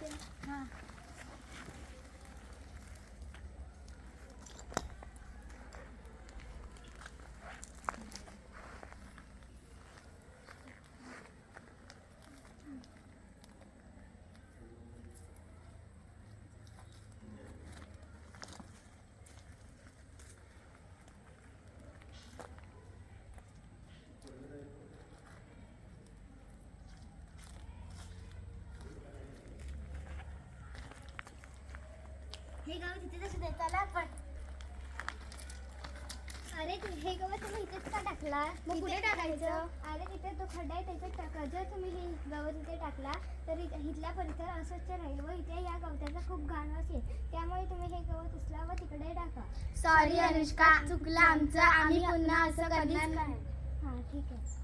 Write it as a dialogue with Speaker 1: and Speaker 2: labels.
Speaker 1: 对
Speaker 2: 你
Speaker 1: हे गवत इथे कसं देत चला आपण अरे तू हे गवत तुम्ही इथेच का टाकला
Speaker 2: मग कुठे टाकायचं?
Speaker 1: अरे तिथे तो खड्डा आहे त्याच्यात टाका. जर तुम्ही हे गवत इथे टाकला तर इथे- इथला परिसर अस्वच्छ राहील व इथे या गवताचा खूप घाण असेल. त्यामुळे तुम्ही हे गवत उचला व तिकडे टाका.
Speaker 2: सॉरी अनुष्का. चुकलं आमचं. आम्ही पुन्हा असं करणार नाही.
Speaker 1: हां ठीक आहे.